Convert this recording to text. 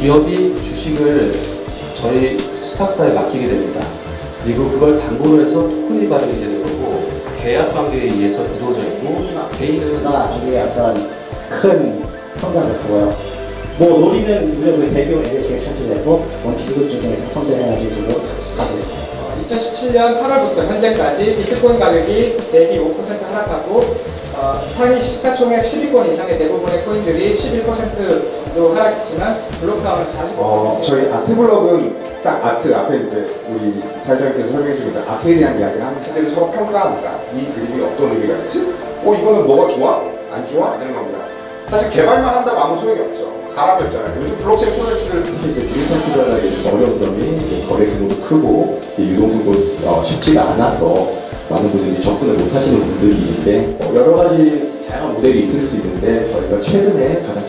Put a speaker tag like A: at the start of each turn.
A: 기업이 주식을 저희 수탁사에 맡기게 됩니다. 그리고 그걸 담보로 해서 토큰이 발행이 되는 거고 계약 관계에 의해서 이루어져 있고 개인은
B: 나 이게 약간 큰 성장을 보여요. 뭐 놀이는 우리가 그 대기업 애들 제일 천천히했고 원칙도 중에 성장해야지 가고 있어요.
C: 2017년 8월부터 현재까지 비트코인 가격이 대비 5% 하락하고 어, 상위 시가총액 10위권 이상의 대부분의 코인들이 11% 정도 하락했지만 블록다운은 40%.
D: 어, 저희 아트블럭은 딱 아트 앞에 이제 우리 사회자님께서 설명해 주니까 아트에 대한 이야기를 하는 시대를 서로 평가하니까 이 그림이 어떤 의미가 있지? 어, 이거는 뭐가 좋아? 안 좋아? 이런 겁니다. 사실 개발만 한다고 아무 소용이 없죠. 없잖아요. 요즘 블록체인
E: 비즈니스 투자하기 좀 어려운 점이 거래 규모도 크고 유동성도 어, 쉽지가 않아서 많은 분들이 접근을 못 하시는 분들이 있는데 어, 여러 가지 다양한 모델이 있을 수 있는데 저희가 최근에 가장